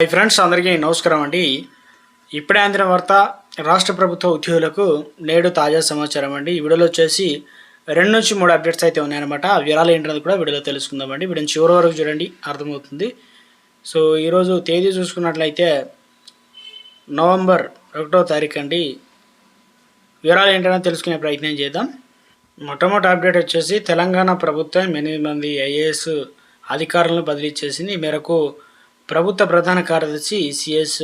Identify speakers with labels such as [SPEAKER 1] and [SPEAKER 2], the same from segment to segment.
[SPEAKER 1] Hi friends అందరికీ నమస్కారం అండి. ఇప్పుడే అందిన వార్త రాష్ట్ర ప్రభుత్వ ఉద్యోగులకు నేడు తాజా సమాచారం అండి. ఈ వీడియోలో వచ్చేసి రెండు నుంచి మూడు అప్డేట్స్ అయితే ఉన్నాయన్నమాట. ఆ వివరాలు ఏంటనేది కూడా వీడియోలో తెలుసుకుందామండి వీడియో చివరి వరకు చూడండి అర్థమవుతుంది. సో ఈరోజు తేదీ చూసుకున్నట్లయితే నవంబర్ ఒకటో తారీఖు అండి. వివరాలు ఏంటనే తెలుసుకునే ప్రయత్నం చేద్దాం. మొట్టమొదటి అప్డేట్ వచ్చేసి తెలంగాణ ప్రభుత్వం ఎనిమిది మంది ఐఏఎస్ అధికారులను బదిలీ చేసింది. ఈ మేరకు ప్రభుత్వ ప్రధాన కార్యదర్శి సిఎస్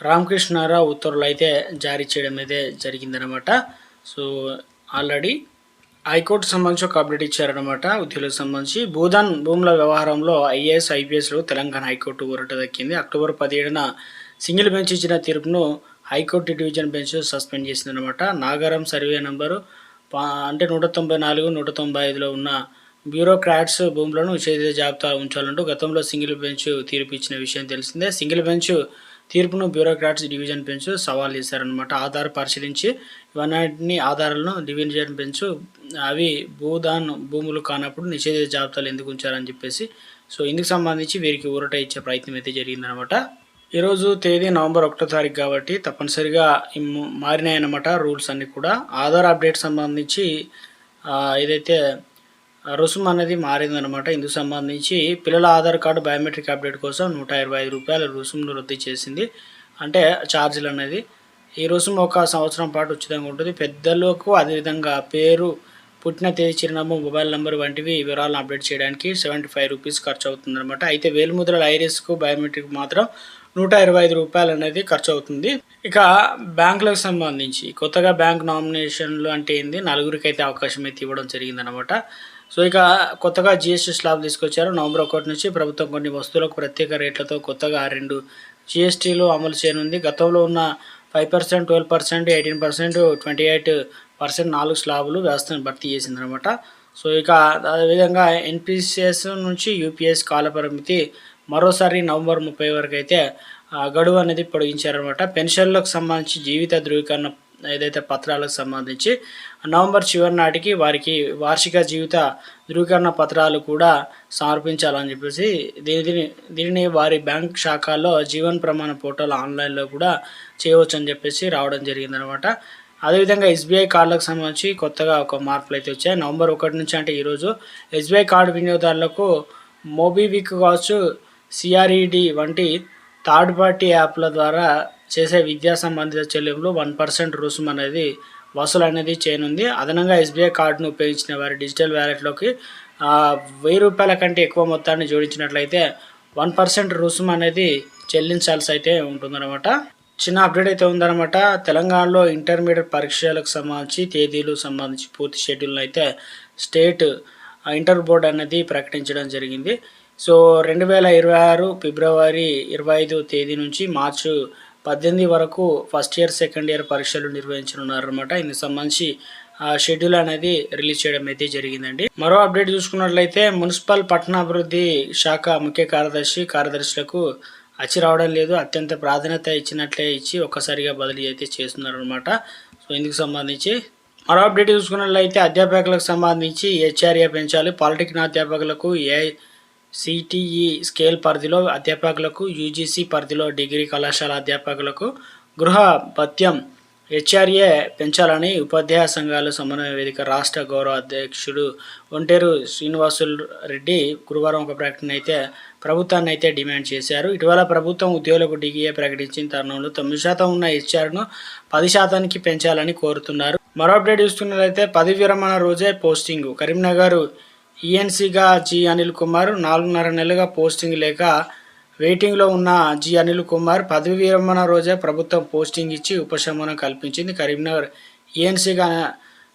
[SPEAKER 1] రామకృష్ణారావు ఉత్తర్వులు అయితే జారీ చేయడం అయితే జరిగిందనమాట సో ఆల్రెడీ హైకోర్టు సంబంధించి ఒక అప్డేట్ ఇచ్చారనమాట ఉద్యోగులకు సంబంధించి. భూదాన్ భూముల వ్యవహారంలో ఐఏఎస్ ఐపీఎస్లో తెలంగాణ హైకోర్టు ఊరట దక్కింది. అక్టోబర్ పదిహేడున సింగిల్ బెంచ్ ఇచ్చిన తీర్పును హైకోర్టు డివిజన్ బెంచ్ సస్పెండ్ చేసిందనమాట నాగారం సర్వే నంబరు అంటే నూట తొంభై నాలుగు నూట తొంభై ఐదులో ఉన్న బ్యూరోక్రాట్స్ భూములను నిషేధిత జాబితా ఉంచాలంటూ గతంలో సింగిల్ బెంచ్ తీర్పు ఇచ్చిన విషయం తెలిసిందే. సింగిల్ బెంచ్ తీర్పును బ్యూరోక్రాట్స్ డివిజన్ బెంచ్ సవాల్ చేశారనమాట ఆధార్ పరిశీలించి ఇవన్నీ ఆధారాలను డివిజన్ బెంచ్ అవి భూదాన్ భూములు కానప్పుడు నిషేధిత జాబితాలు ఎందుకు ఉంచారని చెప్పేసి సో ఇందుకు సంబంధించి వీరికి ఊరట ఇచ్చే ప్రయత్నం అయితే జరిగిందనమాట ఈరోజు తేదీ నవంబర్ ఒకటో తారీఖు కాబట్టి తప్పనిసరిగా ఈ మారినాయన్నమాట రూల్స్ అన్నీ కూడా. ఆధార్ అప్డేట్ సంబంధించి ఏదైతే రుసుము అనేది మారిందనమాట ఇందుకు సంబంధించి పిల్లల ఆధార్ కార్డు బయోమెట్రిక్ అప్డేట్ కోసం నూట ఇరవై ఐదు రూపాయల రుసుమును రద్దు చేసింది. అంటే ఛార్జీలు అనేది. ఈ రుసుము ఒక సంవత్సరం పాటు ఉచితంగా ఉంటుంది. పెద్దలకు అదేవిధంగా పేరు పుట్టిన తేదీ చిరునామా మొబైల్ నెంబర్ వంటివి వివరాలను అప్డేట్ చేయడానికి సెవెంటీ ఫైవ్ రూపీస్ ఖర్చు అవుతుంది అనమాట అయితే వేలుముద్రల ఐరిస్కు బయోమెట్రిక్ మాత్రం నూట ఇరవై ఐదు రూపాయలు అనేది ఖర్చు అవుతుంది. ఇక బ్యాంకులకు సంబంధించి కొత్తగా బ్యాంక్ నామినేషన్లు అంటే ఏంది? నలుగురికి అయితే అవకాశం అయితే ఇవ్వడం జరిగిందనమాట సో ఇక కొత్తగా జిఎస్టీ స్లాబ్ తీసుకొచ్చారు. నవంబర్ ఒకటి నుంచి ప్రభుత్వం కొన్ని వస్తువులకు ప్రత్యేక రేట్లతో కొత్తగా రెండు జిఎస్టీలు అమలు చేయనుంది. గతంలో ఉన్న five percent twelve percent eighteen percent twenty eight percent నాలుగు స్లాబులు వ్యవస్థను భర్తీ చేసిందనమాట సో ఇక అదేవిధంగా ఎన్పిసిఎస్ నుంచి యూపీఎస్ కాల పరిమితి మరోసారి నవంబర్ ముప్పై వరకు అయితే గడువు అనేది పొడిగించారనమాట పెన్షన్లకు సంబంధించి జీవిత ధృవీకరణ ఏదైతే పత్రాలకు సంబంధించి నవంబర్ చివరి నాటికి వారికి వార్షిక జీవిత ధృవీకరణ పత్రాలు కూడా సమర్పించాలని చెప్పేసి దీని దీనిని వారి బ్యాంక్ శాఖల్లో జీవన్ ప్రమాణ పోర్టల్ ఆన్లైన్లో కూడా చేయవచ్చు అని చెప్పేసి రావడం జరిగిందనమాట. అదేవిధంగా ఎస్బీఐ కార్డులకు సంబంధించి కొత్తగా ఒక మార్పులు అయితే వచ్చాయి. నవంబర్ ఒకటి నుంచి అంటే ఈరోజు ఎస్బీఐ కార్డు వినియోగదారులకు మోబీవిక్ కావచ్చు సిఆర్ఈడి వంటి థర్డ్ పార్టీ యాప్ల ద్వారా చేసే విద్యా సంబంధిత చెల్లింపులు వన్ పర్సెంట్ రుసుము అనేది వసూలు అనేది చేయనుంది. అదనంగా ఎస్బీఐ కార్డును ఉపయోగించిన వారి డిజిటల్ వ్యాలెట్లోకి వెయ్యి రూపాయల కంటే ఎక్కువ మొత్తాన్ని జోడించినట్లయితే వన్ పర్సెంట్ రుసుము అనేది చెల్లించాల్సి అయితే ఉంటుందన్నమాట. చిన్న అప్డేట్ అయితే ఉందన్నమాట. తెలంగాణలో ఇంటర్మీడియట్ పరీక్షలకు సంబంధించి తేదీలు సంబంధించి పూర్తి షెడ్యూల్ని అయితే స్టేట్ ఇంటర్ బోర్డ్ అనేది ప్రకటించడం జరిగింది. సో రెండు వేల ఇరవై ఆరు ఫిబ్రవరి ఇరవై ఐదు తేదీ నుంచి మార్చు పద్దెనిమిది వరకు ఫస్ట్ ఇయర్ సెకండ్ ఇయర్ పరీక్షలు నిర్వహించనున్నారనమాట ఇందుకు సంబంధించి ఆ షెడ్యూల్ అనేది రిలీజ్ చేయడం అయితే జరిగిందండి. మరో అప్డేట్ చూసుకున్నట్లయితే మున్సిపల్ పట్టణాభివృద్ధి శాఖ ముఖ్య కార్యదర్శి కార్యదర్శులకు అచ్చి రావడం లేదు. అత్యంత ప్రాధాన్యత ఇచ్చినట్లే ఇచ్చి ఒక్కసారిగా బదిలీ అయితే చేస్తున్నారనమాట సో ఇందుకు సంబంధించి మరో అప్డేట్ చూసుకున్నట్లయితే అధ్యాపకులకు సంబంధించి హెచ్ఆర్ఏ పెంచాలి. పాలిటెక్నిక్ అధ్యాపకులకు ఏ సిటిఈ స్కేల్ పరిధిలో అధ్యాపకులకు యూజీసీ పరిధిలో డిగ్రీ కళాశాల అధ్యాపకులకు గృహ భత్యం హెచ్ఆర్ఏ పెంచాలని ఉపాధ్యాయ సంఘాలు సమన్వయ వేదిక రాష్ట్ర గౌరవ అధ్యక్షుడు ఒంటేరు శ్రీనివాసులు రెడ్డి గురువారం ఒక ప్రకటన అయితే ప్రభుత్వాన్ని అయితే డిమాండ్ చేశారు. ఇటీవల ప్రభుత్వం ఉద్యోగులకు డిగ్రీఏ ప్రకటించిన తరుణంలో తొమ్మిది శాతం ఉన్న హెచ్ఆర్ను పది శాతానికి పెంచాలని కోరుతున్నారు. మరో అప్డేట్ చూస్తున్నట్లయితే పది విరమణ రోజే పోస్టింగ్. కరీంనగర్ ఈఎన్సీగా జి అనిల్ కుమార్ నాలుగున్నర నెలలుగా పోస్టింగ్ లేక వెయిటింగ్లో ఉన్న జి అనిల్ కుమార్ పదవి విరమణ రోజే ప్రభుత్వం పోస్టింగ్ ఇచ్చి ఉపశమనం కల్పించింది. కరీంనగర్ ఈఎన్సీగా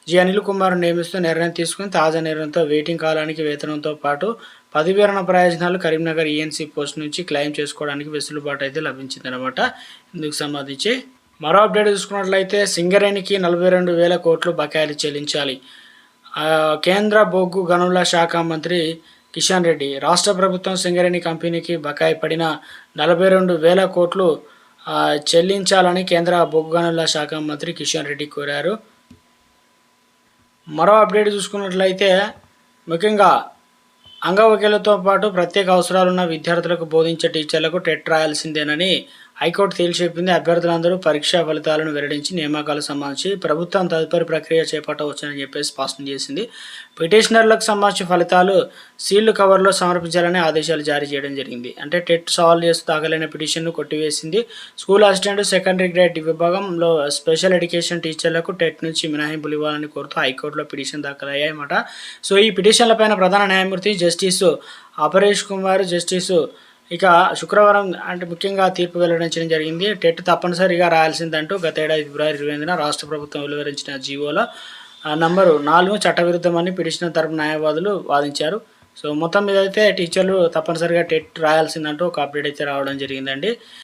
[SPEAKER 1] జి అనిల్ కుమార్ నియమిస్తూ నిర్ణయం తీసుకుని తాజా నిర్ణయంతో వెయిటింగ్ కాలానికి వేతనంతో పాటు పదవి ప్రయోజనాలు కరీంనగర్ ఈఎన్సీ పోస్ట్ నుంచి క్లెయిమ్ చేసుకోవడానికి వెసులుబాటు అయితే లభించిందనమాట ఇందుకు సంబంధించి మరో అప్డేట్ చూసుకున్నట్లయితే సింగరేణికి నలభై రెండు వేల కోట్లు బకాయిలు చెల్లించాలి. కేంద్ర బొగ్గు గనుల శాఖ మంత్రి కిషన్ రెడ్డి రాష్ట్ర ప్రభుత్వం సింగరేణి కంపెనీకి బకాయి పడిన నలభై రెండు వేల కోట్లు చెల్లించాలని కేంద్ర బొగ్గు గనుల శాఖ మంత్రి కిషన్ రెడ్డి కోరారు. మరో అప్డేట్ చూసుకున్నట్లయితే ముఖ్యంగా అంగవైకల్యంతో పాటు ప్రత్యేక అవసరాలున్న విద్యార్థులకు బోధించే టీచర్లకు టెట్ రాయాల్సిందేనని హైకోర్టు తేల్చెప్పింది అభ్యర్థులందరూ పరీక్షా ఫలితాలను వెల్లడించి నియామకాలకు సంబంధించి ప్రభుత్వం తదుపరి ప్రక్రియ చేపట్టవచ్చని చెప్పేసి స్పష్టం చేసింది. పిటిషనర్లకు సంబంధించిన ఫలితాలు సీల్డ్ కవర్లో సమర్పించాలని ఆదేశాలు జారీ చేయడం జరిగింది. అంటే టెట్ సాల్వ్ చేస్తూ దాఖలైన పిటిషన్ను కొట్టివేసింది. స్కూల్ అసిస్టెంట్ సెకండరీ గ్రేడ్ విభాగంలో స్పెషల్ ఎడ్యుకేషన్ టీచర్లకు టెట్ నుంచి మినహాయింపులు ఇవ్వాలని కోరుతూ హైకోర్టులో పిటిషన్ దాఖలయ్యాయన్నమాట. సో ఈ పిటిషన్లపైన ప్రధాన న్యాయమూర్తి జస్టిస్ అపరేష్ కుమార్ జస్టిస్ ఇక శుక్రవారం అంటే ముఖ్యంగా తీర్పు వెల్లడించడం జరిగింది. టెట్ తప్పనిసరిగా రాయాల్సిందంటూ గత ఏడాది ఫిబ్రవరి ఇరవై ఎనిమిదిన రాష్ట్ర ప్రభుత్వం వెలువరించిన జీవోలో నంబరు నాలుగు చట్టవిరుద్ధమని పిటిషనర్ తరపు న్యాయవాదులు వాదించారు. సో మొత్తం మీద అయితే టీచర్లు తప్పనిసరిగా టెట్ రాయాల్సిందంటూ ఒక అప్డేట్ అయితే రావడం జరిగిందండి.